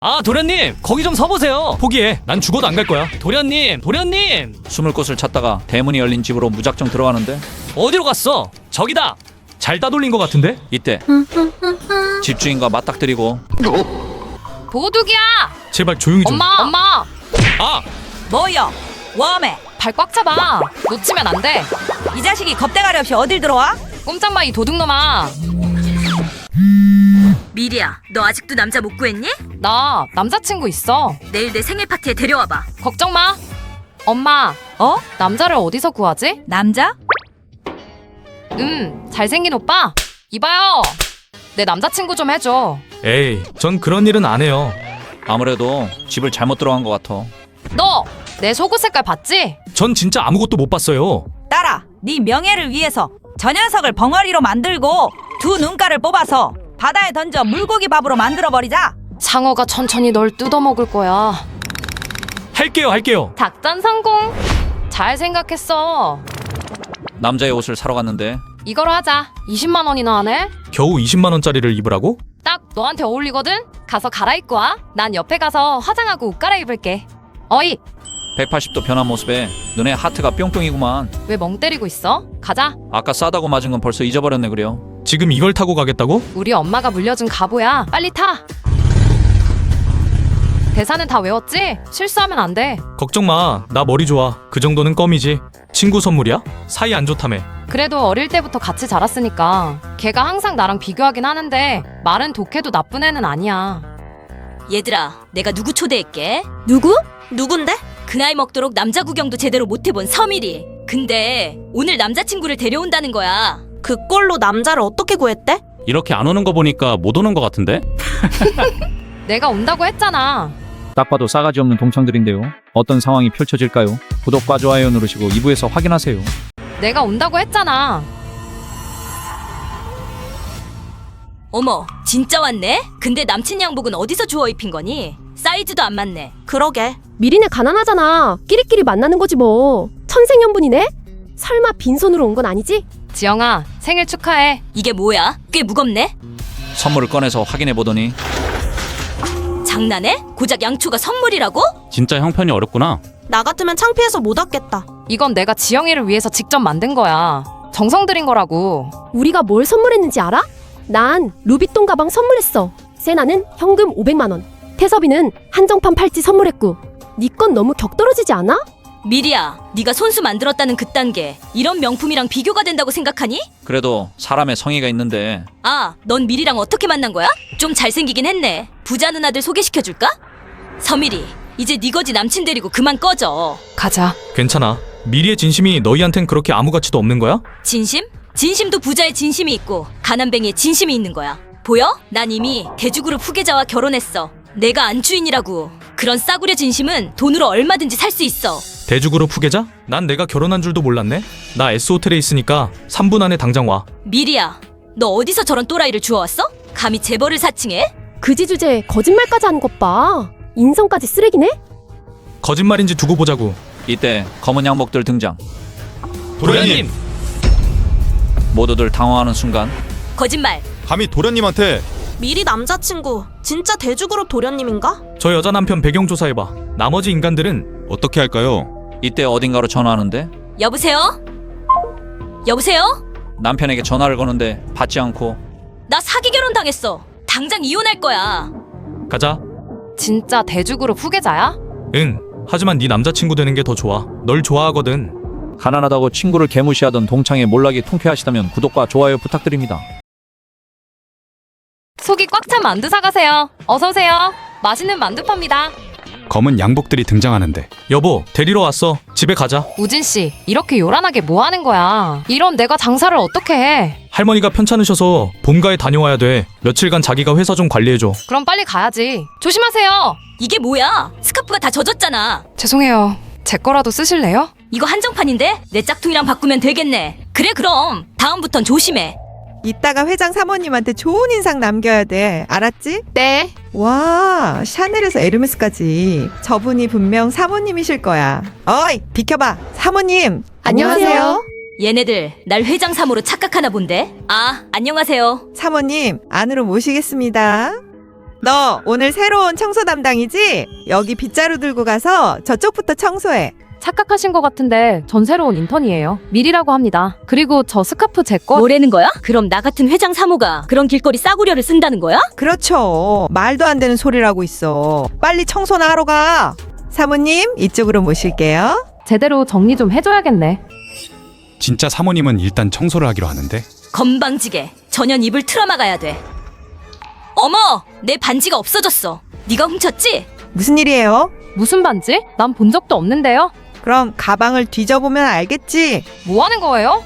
아 도련님 거기 좀 서보세요 포기해 난 죽어도 안 갈 거야 도련님 도련님 숨을 곳을 찾다가 대문이 열린 집으로 무작정 들어가는데 어디로 갔어 저기다 잘 따돌린 것 같은데 이때 집주인과 맞닥뜨리고 도둑이야! 제발 조용히 좀 엄마! 엄마! 아! 뭐여? 웜에 발 꽉 잡아. 놓치면 안 돼. 이 자식이 겁대가리 없이 어딜 들어와? 꼼짝마 이 도둑놈아. 미리야, 너 아직도 남자 못 구했니? 나 남자친구 있어. 내일 내 생일 파티에 데려와봐. 걱정 마. 엄마, 어? 남자를 어디서 구하지? 남자? 음, 잘생긴 오빠. 이봐요. 내 남자친구 좀 해줘. 에이 전 그런 일은 안 해요 아무래도 집을 잘못 들어간 것 같아. 너 내 속옷 색깔 봤지? 전 진짜 아무것도 못 봤어요 딸아, 네 명예를 위해서 저 녀석을 벙어리로 만들고 두 눈가를 뽑아서 바다에 던져 물고기 밥으로 만들어 버리자. 장어가 천천히 널 뜯어먹을 거야. 할게요 할게요 작전 성공. 잘 생각했어. 남자의 옷을 사러 갔는데 이거로 하자. 20만 원이나 하네. 겨우 20만 원짜리를 입으라고? 딱 너한테 어울리거든? 가서 갈아입고 와. 난 옆에 가서 화장하고 옷 갈아입을게. 어이, 180도 변한 모습에 눈에 하트가 뿅뿅이구만. 왜 멍 때리고 있어? 가자. 아까 싸다고 맞은 건 벌써 잊어버렸네 그래요. 지금 이걸 타고 가겠다고? 우리 엄마가 물려준 가보야. 빨리 타. 대사는 다 외웠지? 실수하면 안 돼. 걱정 마 나 머리 좋아 그 정도는 껌이지 친구 선물이야? 사이 안 좋다며 그래도 어릴 때부터 같이 자랐으니까. 걔가 항상 나랑 비교하긴 하는데 말은 독해도 나쁜 애는 아니야. 얘들아, 내가 누구 초대할게? 누구? 누군데? 그 나이 먹도록 남자 구경도 제대로 못 해본 서밀이. 근데 오늘 남자친구를 데려온다는 거야. 그 꼴로 남자를 어떻게 구했대? 이렇게 안 오는 거 보니까 못 오는 거 같은데? 내가 온다고 했잖아. 딱 봐도 싸가지 없는 동창들인데요. 어떤 상황이 펼쳐질까요? 구독과 좋아요 누르시고 2부에서 확인하세요. 내가 온다고 했잖아. 어머, 진짜 왔네? 근데 남친 양복은 어디서 주워 입힌 거니? 사이즈도 안 맞네. 그러게. 미리네 가난하잖아. 끼리끼리 만나는 거지 뭐. 천생연분이네? 설마 빈손으로 온 건 아니지? 지영아, 생일 축하해. 이게 뭐야? 꽤 무겁네? 선물을 꺼내서 확인해 보더니 장난해? 고작 양초가 선물이라고? 진짜 형편이 어렵구나. 나 같으면 창피해서 못 왔겠다. 이건 내가 지영이를 위해서 직접 만든 거야. 정성 들인 거라고. 우리가 뭘 선물했는지 알아? 난 루비똥 가방 선물했어. 세나는 현금 500만 원. 태섭이는 한정판 팔찌 선물했고. 네 건 너무 격떨어지지 않아? 미리야, 네가 손수 만들었다는 그딴 게 이런 명품이랑 비교가 된다고 생각하니? 그래도 사람의 성의가 있는데 아, 넌 미리랑 어떻게 만난 거야? 좀 잘생기긴 했네. 부자 누나들 소개시켜줄까? 서밀이, 이제 네 거지 남친 데리고 그만 꺼져. 가자. 괜찮아 미리의 진심이 너희한텐 그렇게 아무 가치도 없는 거야? 진심? 진심도 부자의 진심이 있고 가난뱅이의 진심이 있는 거야. 보여? 난 이미 대주그룹 후계자와 결혼했어. 내가 안주인이라고. 그런 싸구려 진심은 돈으로 얼마든지 살 수 있어. 대주그룹 후계자? 난 내가 결혼한 줄도 몰랐네 나 S호텔에 있으니까 3분 안에 당장 와 미리야, 너 어디서 저런 또라이를 주워왔어? 감히 재벌을 사칭해? 그지 주제 거짓말까지 하는 것 봐. 인성까지 쓰레기네? 거짓말인지 두고 보자고 이때 검은 양복들 등장. 도련님 모두들 당황하는 순간 거짓말. 감히 도련님한테 미리 남자친구 진짜 대주그룹 도련님인가? 저 여자 남편 배경 조사해봐 나머지 인간들은 어떻게 할까요? 이때 어딘가로 전화하는데 여보세요? 여보세요? 남편에게 전화를 거는데 받지 않고 나 사기 결혼 당했어. 당장 이혼할 거야. 가자 진짜 대주그룹 후계자야? 응 하지만 네 남자친구 되는 게 더 좋아 널 좋아하거든 가난하다고 친구를 개무시하던 동창의 몰락이 통쾌하시다면 구독과 좋아요 부탁드립니다. 속이 꽉 찬 만두 사가세요. 어서 오세요. 맛있는 만두 팝니다. 검은 양복들이 등장하는데 여보 데리러 왔어 집에 가자 우진 씨, 이렇게 요란하게 뭐 하는 거야? 이런 내가 장사를 어떻게 해? 할머니가 편찮으셔서 본가에 다녀와야 돼 며칠간 자기가 회사 좀 관리해줘 그럼 빨리 가야지. 조심하세요. 이게 뭐야? 스카프가 다 젖었잖아. 죄송해요. 제 거라도 쓰실래요? 이거 한정판인데? 내 짝퉁이랑 바꾸면 되겠네. 그래 그럼. 다음부턴 조심해. 이따가 회장 사모님한테 좋은 인상 남겨야 돼. 알았지? 네. 와, 샤넬에서 에르메스까지. 저분이 분명 사모님이실 거야. 어이, 비켜봐. 사모님. 안녕하세요. 얘네들 날 회장 사모로 착각하나 본데? 아, 안녕하세요. 사모님, 안으로 모시겠습니다. 너 오늘 새로운 청소 담당이지? 여기 빗자루 들고 가서 저쪽부터 청소해. 착각하신 것 같은데 전 새로운 인턴이에요. 밀이라고 합니다. 그리고 저 스카프 제 거. 뭐라는 거야? 그럼 나 같은 회장 사모가 그런 길거리 싸구려를 쓴다는 거야? 그렇죠. 말도 안 되는 소리라고 있어. 빨리 청소나 하러 가. 사모님, 이쪽으로 모실게요. 제대로 정리 좀 해줘야겠네. 진짜 사모님은 일단 청소를 하기로 하는데 건방지게 전현 입을 틀어막아야 돼. 어머, 내 반지가 없어졌어. 네가 훔쳤지? 무슨 일이에요? 무슨 반지? 난 본 적도 없는데요. 그럼 가방을 뒤져보면 알겠지? 뭐 하는 거예요?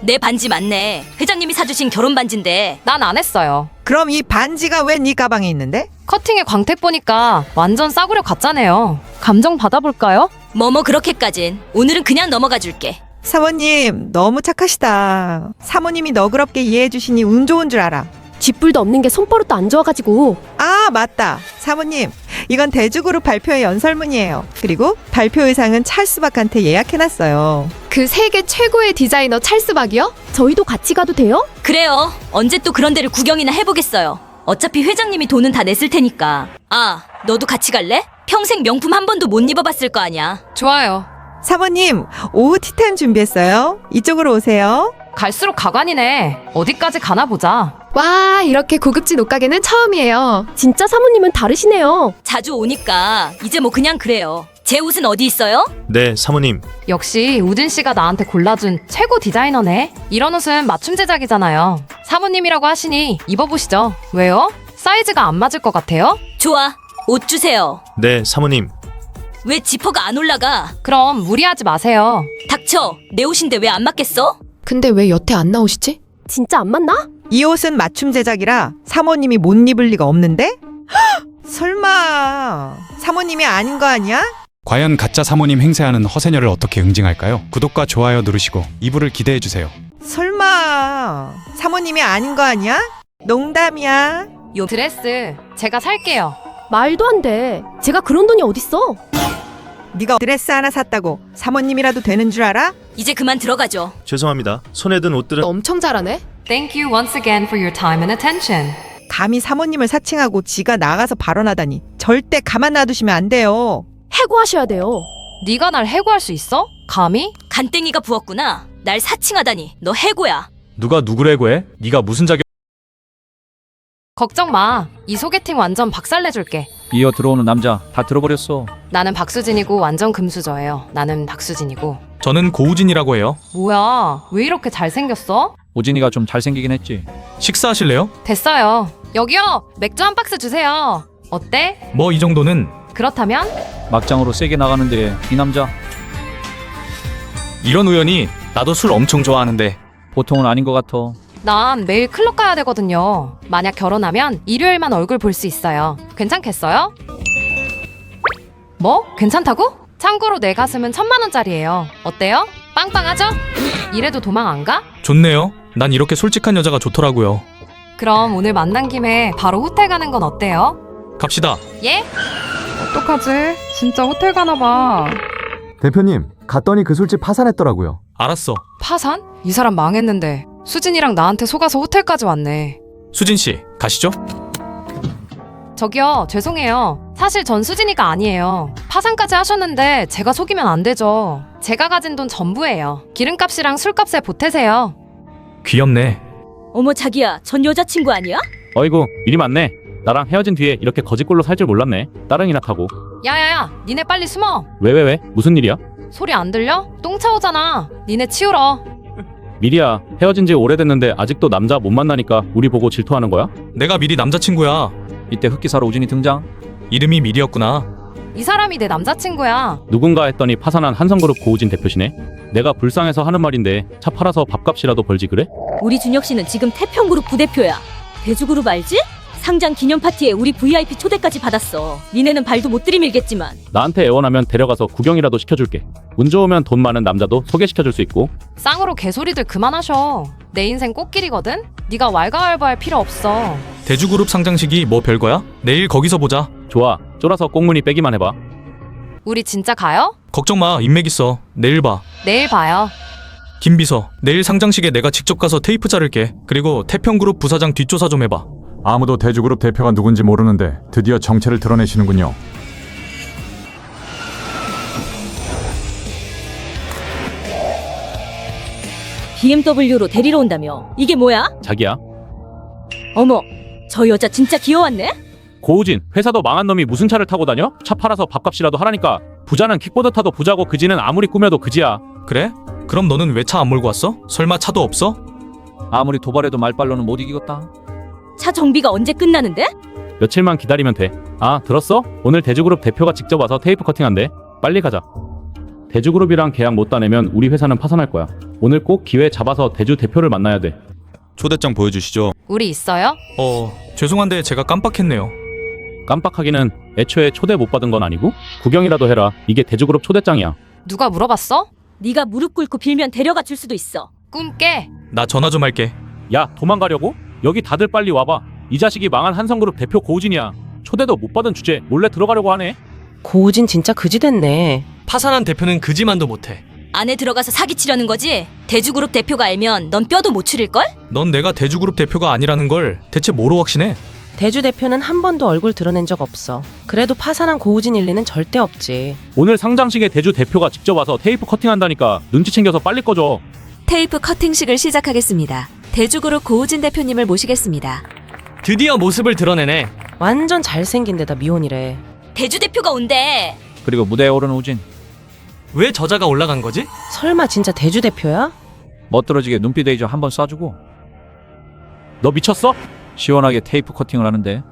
내 반지 맞네. 회장님이 사주신 결혼 반지인데 난 안 했어요. 그럼 이 반지가 왜 네 가방에 있는데? 커팅에 광택 보니까 완전 싸구려 같잖아요. 감정 받아볼까요? 뭐뭐 그렇게까진 오늘은 그냥 넘어가 줄게. 사모님, 너무 착하시다. 사모님이 너그럽게 이해해 주시니 운 좋은 줄 알아. 쥐뿔도 없는 게 손버릇도 안 좋아가지고 아, 맞다. 사모님, 이건 대주그룹 발표회 연설문이에요. 그리고 발표 의상은 찰스박한테 예약해놨어요. 그 세계 최고의 디자이너 찰스 박이요? 저희도 같이 가도 돼요? 그래요. 언제 또 그런 데를 구경이나 해보겠어요. 어차피 회장님이 돈은 다 냈을 테니까. 아, 너도 같이 갈래? 평생 명품 한 번도 못 입어봤을 거 아니야. 좋아요. 사모님, 오후 티타임 준비했어요. 이쪽으로 오세요. 갈수록 가관이네. 어디까지 가나 보자. 와 이렇게 고급진 옷가게는 처음이에요. 진짜 사모님은 다르시네요. 자주 오니까 이제 뭐 그냥 그래요. 제 옷은 어디 있어요? 네, 사모님. 역시 우진 씨가 나한테 골라준 최고 디자이너네. 이런 옷은 맞춤 제작이잖아요. 사모님이라고 하시니 입어보시죠. 왜요? 사이즈가 안 맞을 것 같아요? 좋아. 옷 주세요. 네, 사모님. 왜 지퍼가 안 올라가? 그럼 무리하지 마세요. 닥쳐. 내 옷인데 왜 안 맞겠어? 근데 왜 여태 안 나오시지? 진짜 안 맞나? 이 옷은 맞춤 제작이라 사모님이 못 입을 리가 없는데? 헉! 설마 사모님이 아닌 거 아니야? 과연 가짜 사모님 행세하는 허세녀를 어떻게 응징할까요? 구독과 좋아요 누르시고 2부를 기대해 주세요. 설마 사모님이 아닌 거 아니야? 농담이야. 요 드레스 제가 살게요. 말도 안 돼. 제가 그런 돈이 어딨어? 네가 드레스 하나 샀다고 사모님이라도 되는 줄 알아? 이제 그만 들어가죠. 죄송합니다. 손에 든 옷들은 엄청 잘하네. Thank you once again for your time and attention. 감히 사모님을 사칭하고 지가 나가서 발언하다니 절대 가만 놔두시면 안 돼요. 해고하셔야 돼요. 네가 날 해고할 수 있어? 감히? 간땡이가 부었구나. 날 사칭하다니. 너 해고야. 누가 누구를 해고해? 네가 무슨 자격? 걱정 마. 이 소개팅 완전 박살내줄게. 이어 들어오는 남자 다 들어버렸어. 나는 박수진이고 완전 금수저예요. 나는 박수진이고. 저는 고우진이라고 해요. 뭐야? 왜 이렇게 잘생겼어? 오진이가 좀 잘생기긴 했지. 식사하실래요? 됐어요. 여기요. 맥주 한 박스 주세요. 어때? 뭐 이 정도는 그렇다면 막장으로 세게 나가는데 이 남자 이런 우연이 나도 술 엄청 좋아하는데 보통은 아닌 것 같아. 난 매일 클럽 가야 되거든요. 만약 결혼하면 일요일만 얼굴 볼 수 있어요. 괜찮겠어요? 뭐? 괜찮다고? 참고로 내 가슴은 천만 원짜리예요. 어때요? 빵빵하죠? 이래도 도망 안 가? 좋네요. 난 이렇게 솔직한 여자가 좋더라고요. 그럼 오늘 만난 김에 바로 호텔 가는 건 어때요? 갑시다. 예? 어떡하지? 진짜 호텔 가나 봐. 대표님, 갔더니 그 술집 파산했더라고요. 알았어. 파산? 이 사람 망했는데 수진이랑 나한테 속아서 호텔까지 왔네. 수진 씨, 가시죠. 저기요, 죄송해요. 사실 전 수진이가 아니에요. 파산까지 하셨는데 제가 속이면 안 되죠. 제가 가진 돈 전부예요. 기름값이랑 술값에 보태세요. 귀엽네. 어머 자기야. 전 여자친구 아니야? 어이구, 일이 많네. 나랑 헤어진 뒤에 이렇게 거짓골로 살 줄 몰랐네. 따릉이나 타고. 야야야, 니네 빨리 숨어. 왜, 왜, 왜? 무슨 일이야? 소리 안 들려? 똥 차오잖아. 니네 치우러. 미리야, 헤어진 지 오래됐는데 아직도 남자 못 만나니까 우리 보고 질투하는 거야? 내가 미리 남자친구야. 이때 흑기사로 오진이 등장. 이름이 미리였구나. 이 사람이 내 남자친구야. 누군가 했더니 파산한 한성그룹 고우진 대표시네. 내가 불쌍해서 하는 말인데 차 팔아서 밥값이라도 벌지 그래? 우리 준혁 씨는 지금 태평그룹 부대표야. 대주그룹 알지? 상장 기념 파티에 우리 VIP 초대까지 받았어. 니네는 발도 못 들이밀겠지만. 나한테 애원하면 데려가서 구경이라도 시켜줄게. 운 좋으면 돈 많은 남자도 소개시켜줄 수 있고. 쌍으로 개소리들 그만하셔. 내 인생 꽃길이거든? 네가 왈가왈부할 필요 없어. 대주그룹 상장식이 뭐 별거야? 내일 거기서 보자. 좋아, 쫄아서 꽁무니 빼기만 해봐. 우리 진짜 가요? 걱정 마. 인맥 있어. 내일 봐. 내일 봐요. 김 비서, 내일 상장식에 내가 직접 가서 테이프 자를게. 그리고 태평그룹 부사장 뒷조사 좀 해봐. 아무도 대주그룹 대표가 누군지 모르는데 드디어 정체를 드러내시는군요. BMW로 데리러 온다며. 이게 뭐야? 자기야. 어머, 저 여자 진짜 귀여웠네? 고우진, 회사도 망한 놈이 무슨 차를 타고 다녀? 차 팔아서 밥값이라도 하라니까. 부자는 킥보드 타도 부자고 그지는 아무리 꾸며도 그지야. 그래? 그럼 너는 왜 차 안 몰고 왔어? 설마 차도 없어? 아무리 도발해도 말빨로는 못 이기겠다. 차 정비가 언제 끝나는데? 며칠만 기다리면 돼. 아, 들었어? 오늘 대주그룹 대표가 직접 와서 테이프 커팅한대. 빨리 가자. 대주그룹이랑 계약 못 따내면 우리 회사는 파산할 거야. 오늘 꼭 기회 잡아서 대주 대표를 만나야 돼. 초대장 보여주시죠. 우리 있어요? 어, 죄송한데 제가 깜빡했네요. 깜빡하기는 애초에 초대 못 받은 건 아니고 구경이라도 해라. 이게 대주그룹 초대장이야. 누가 물어봤어? 네가 무릎 꿇고 빌면 데려가 줄 수도 있어. 꿈 깨. 나 전화 좀 할게. 야, 도망가려고? 여기 다들 빨리 와봐. 이 자식이 망한 한성그룹 대표 고우진이야. 초대도 못 받은 주제 몰래 들어가려고 하네. 고우진 진짜 그지 됐네. 파산한 대표는 그지만도 못해. 안에 들어가서 사기치려는 거지? 대주그룹 대표가 알면 넌 뼈도 못 추릴걸? 넌 내가 대주그룹 대표가 아니라는 걸 대체 뭐로 확신해? 대주 대표는 한 번도 얼굴 드러낸 적 없어. 그래도 파산한 고우진 일리는 절대 없지. 오늘 상장식에 대주 대표가 직접 와서 테이프 커팅한다니까 눈치 챙겨서 빨리 꺼줘. 테이프 커팅식을 시작하겠습니다. 대주그룹 고우진 대표님을 모시겠습니다. 드디어 모습을 드러내네. 완전 잘생긴 데다 미혼이래. 대주 대표가 온대. 그리고 무대에 오른 우진. 왜 저자가 올라간 거지? 설마 진짜 대주 대표야? 멋들어지게 눈빛 레이저 한 번 쏴주고 너 미쳤어? 시원하게 테이프 커팅을 하는데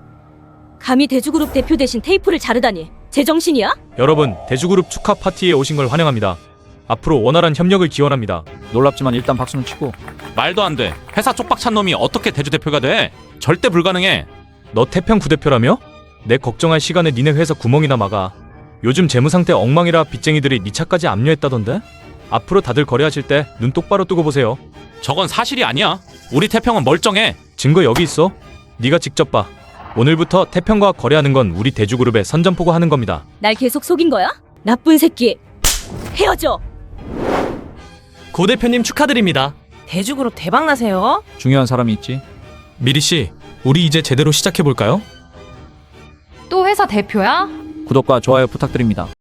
감히 대주그룹 대표 대신 테이프를 자르다니. 제정신이야? 여러분, 대주그룹 축하 파티에 오신 걸 환영합니다. 앞으로 원활한 협력을 기원합니다. 놀랍지만 일단 박수는 치고 말도 안 돼. 회사 쪽박 찬 놈이 어떻게 대주 대표가 돼? 절대 불가능해. 너 태평 부대표라며? 내 걱정할 시간에 니네 회사 구멍이나 막아. 요즘 재무 상태 엉망이라 빚쟁이들이 니 차까지 압류했다던데? 앞으로 다들 거래하실 때 눈 똑바로 뜨고 보세요. 저건 사실이 아니야. 우리 태평은 멀쩡해. 증거 여기 있어. 네가 직접 봐. 오늘부터 태평과 거래하는 건 우리 대주그룹에 선전포고 하는 겁니다. 날 계속 속인 거야? 나쁜 새끼. 헤어져. 고 대표님 축하드립니다. 대주그룹 대박 나세요. 중요한 사람이 있지. 미리 씨, 우리 이제 제대로 시작해 볼까요? 또 회사 대표야? 구독과 좋아요 부탁드립니다.